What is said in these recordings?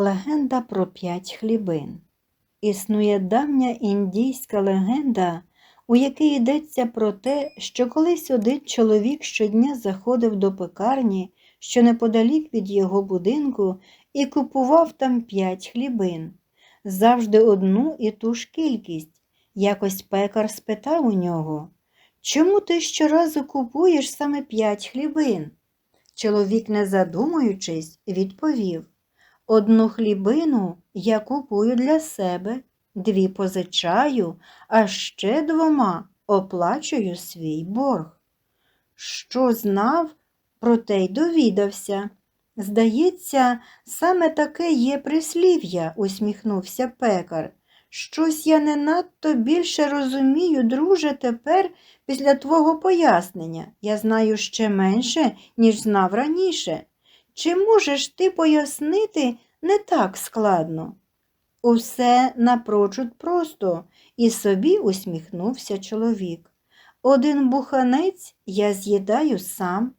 Легенда про п'ять хлібин. Існує давня індійська легенда, у якій йдеться про те, що колись один чоловік щодня заходив до пекарні, що неподалік від його будинку, і купував там п'ять хлібин, завжди одну і ту ж кількість. Якось пекар спитав у нього, чому ти щоразу купуєш саме п'ять хлібин? Чоловік, не задумуючись, відповів. Одну хлібину я купую для себе, дві позичаю, а ще двома оплачую свій борг. Що знав, проте й довідався. Здається, саме таке є прислів'я, усміхнувся пекар. Щось я не надто більше розумію, друже, тепер після твого пояснення. Я знаю ще менше, ніж знав раніше. Чи можеш ти пояснити не так складно? Усе напрочуд просто, і собі усміхнувся чоловік. Один буханець я з'їдаю сам,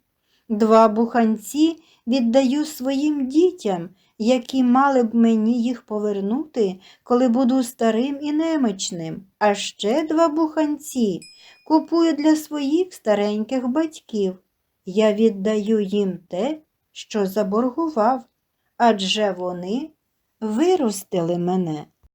два буханці віддаю своїм дітям, які мали б мені їх повернути, коли буду старим і немічним, а ще два буханці купую для своїх стареньких батьків. Я віддаю їм те, що заборгував, адже вони виростили мене.